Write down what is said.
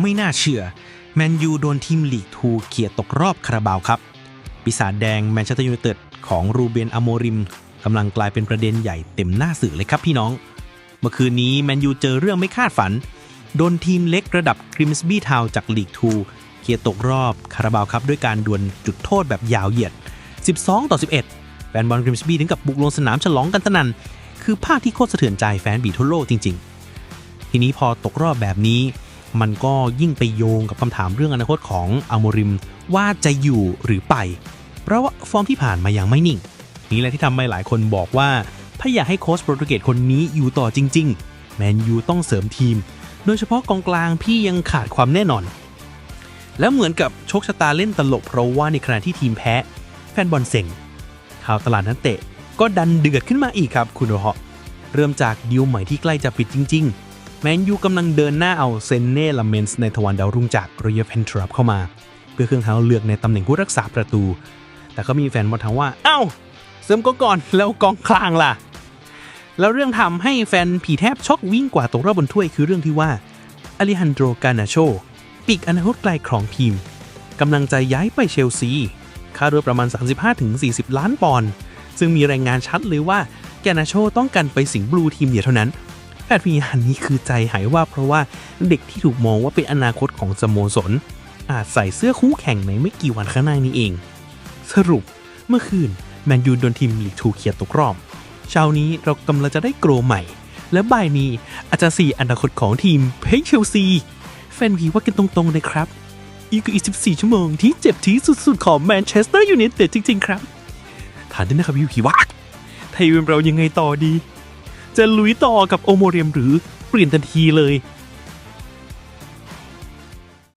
ไม่น่าเชื่อ แมนยูโดนทีมลีกทูเขี่ยตกรอบคาราบาวครับ ปีศาจแดงแมนเชสเตอร์ยูไนเต็ดของรูเบนอโมริมกำลังกลายเป็นประเด็นใหญ่เต็มหน้าสื่อเลยครับพี่น้อง เมื่อคืนนี้แมนยูเจอเรื่องไม่คาดฝัน โดนทีมเล็กระดับกริมสบี้ทาวจากลีกทูเขียตกรอบคาราบาวครับด้วยการดวลจุดโทษแบบยาวเหยียด 12 ต่อ 11 แฟนบอลกริมสบี้ถึงกับบุกลงสนามฉลองกันสนั่น คือภาพที่โคตรสะเทือนใจแฟนบีทั่วโลกจริง ๆ ทีนี้พอตกรอบแบบนี้ มันก็ยิ่งไปโยงกับคำถามเรื่องอนาคตของอัลโมริมว่าจะอยู่หรือไป เพราะว่าฟอร์มที่ผ่านมายังไม่นิ่ง นี่แหละที่ทำให้หลายคนบอกว่า ถ้าอยากให้โค้ชโปรตุเกสคนนี้อยู่ต่อจริง ๆ แมนยูต้องเสริมทีม โดยเฉพาะกองกลางพี่ยังขาดความแน่นอน แล้วเหมือนกับโชคชะตาเล่นตลกเพราะว่าในขณะที่ทีมแพ้ แฟนบอลเซ็งข่าวตลาดนักเตะก็ดันเดือดขึ้นมาอีกครับคุณโรฮะเริ่มจากดีลใหม่ที่ใกล้จะปิดจริง ๆ แมนยูกำลังเดินหน้าเอาเซนเน่ลาเมนส์ในทวารดาวรุ่งจากรอยัลเพนทรัพเข้ามา เพื่อเครื่องเท้าเลือกในตำแหน่งผู้รักษาประตู แต่ก็มีแฟนบอลถามว่า เอ้า เสริมก็ก่อนแล้วกองกลางล่ะ แล้วเรื่องทำให้แฟนผีแทบช็อกวิ่งกว่าตกรอบบนถ้วยคือเรื่องที่ว่าอลิฮันโดรกานาโชปีกอนาคตไกลของทีมกำลังจะย้ายไปเชลซี ค่าเรือประมาณ 35-40 ล้านปอนด์ซึ่งมีรายงานชัดเลยว่าแกนาโชต้องการไปสิงห์บลูทีมเดียวเท่านั้น แพทย์พยานนี้คือใจหายว่าเพราะว่าเด็กที่ถูกมองว่าเป็นอนาคตของสโมสรอาจใส่เสื้อคู่แข่งในไม่กี่วันข้างหน้านี้เอง สรุปเมื่อคืนแมนยูโดนทีมลีกทูเขียดตกรอบเช้านี้เรากำลังจะได้โกรใหม่ และบ่ายนี้อาจจะสี่อนาคตของทีมเพชเชลซี แฟนผีว่ากันตรงๆเลยครับ อีกอีก 14 ชั่วโมงที่เจ็บที่สุดๆของแมนเชสเตอร์ยูไนเต็ดจริงๆ ครับ ถามได้นะครับยูพีว่าไทยเวมเรายังไงต่อดี จะลุยต่อกับโอโมเรียมหรือเปลี่ยนทันทีเลย